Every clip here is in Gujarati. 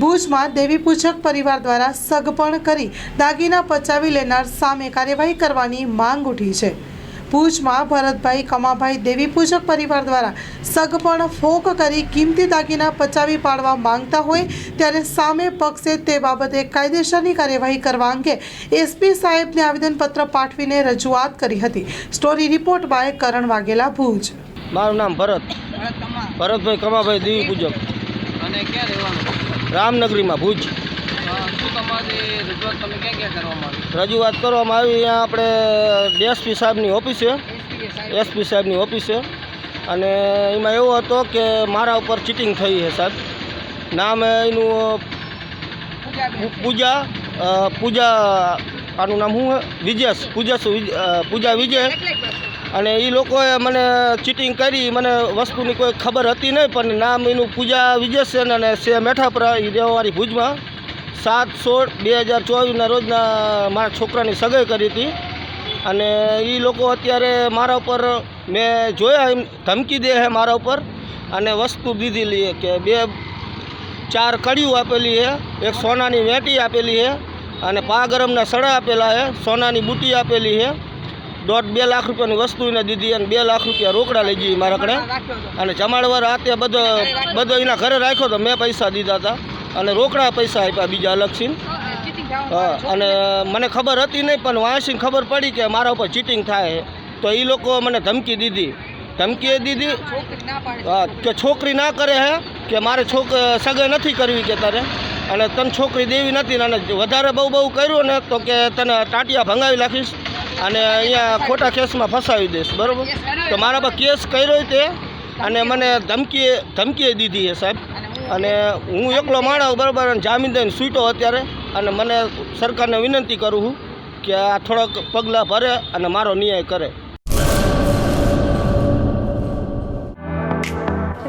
ભુજમાં દેવી પૂજક પરિવાર દ્વારા સગપણ કરી દાગીના પચાવી લેનાર સામે કાર્યવાહી કરવાની માંગ ઉઠી છે. ભુજમાં ભરતભાઈ કમાભાઈ દેવી પૂજક પરિવાર દ્વારા સગપણ ફોક કરી કિંમતી દાગીના પચાવી પાડવા માંગતા હોય ત્યારે સામે પક્ષે તે બાબતે કાયદેસરની કાર્યવાહી કરવા અંગે એસપી સાહેબને આવેદનપત્ર પાઠવીને રજૂઆત કરી હતી. Story report by Karan Vaghela Bhuj. મારું નામ ભરત. ભરતભાઈ કમાભાઈ દેવી પૂજક. અને ક્યાં રહેવાનું? રામનગરીમાં ભુજ. રજૂઆત કરવામાં આવી? અહીંયા આપણે ડીએસપી સાહેબની ઓફિસે. એસપી સાહેબની ઓફિસે. અને એમાં એવો હતો કે મારા ઉપર ચીટિંગ થઈ છે સાહેબ. નામ એનું પૂજા પૂજા આનું નામ શું છે? પૂજા પૂજા વિજય. અને એ લોકોએ મને ચીટિંગ કરી, મને વસ્તુની કોઈ ખબર હતી નહીં, પણ નામ એનું પૂજા વિજયસેન અને સે મેઠાપરા એ દેવાવાળી ભુજમાં. સાત સોળ બે હજાર ચોવીસના રોજના મારા છોકરાની સગાઈ કરી હતી. અને એ લોકો અત્યારે મારા ઉપર, મેં જોયા એમ, ધમકી દે છે મારા ઉપર. અને વસ્તુ દીધેલી કે બે, ચાર કડીઓ આપેલી છે એક સોનાની વેટી આપેલી છે અને પા ગરમના સડા આપેલા છે સોનાની બુટી આપેલી છે દોઢ બે લાખ રૂપિયાની વસ્તુ એને દીધી અને બે લાખ રૂપિયા રોકડા લઈ ગઈ મારા કણે. અને જમાડવા રાતે બધો બધો એના ઘરે રાખ્યો તો મેં પૈસા દીધા હતા. અને રોકડા પૈસા આપ્યા બીજા અલગથી. હા, અને મને ખબર હતી નહીં, પણ વાંચીને ખબર પડી કે મારા ઉપર ચીટિંગ થાય. તો એ લોકો મને ધમકી દીધી. ધમકી દીધી. હા, કે છોકરી ના કરે હે, કે મારે છોક સગાઈ નથી કરવી કે તારે. અને તને છોકરી દેવી નથી અને વધારે બહુ બહુ કર્યું ને તો કે તને ટાંટિયા ભંગાવી નાખીશ. અને અહીંયા ખોટા કેસમાં ફસાવી દઈશ બરાબર? તો મારા પર કેસ કર્યો તે અને મને ધમકી ધમકી દીધી છે સાહેબ. અને હું એકલો માણસ બરાબર? અને જામીન દઈને સૂટો અત્યારે અને મને સરકારને વિનંતી કરું છું કે આ થોડાક પગલાં ભરે અને મારો ન્યાય કરે.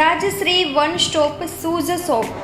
Rajshree one stop shoes shop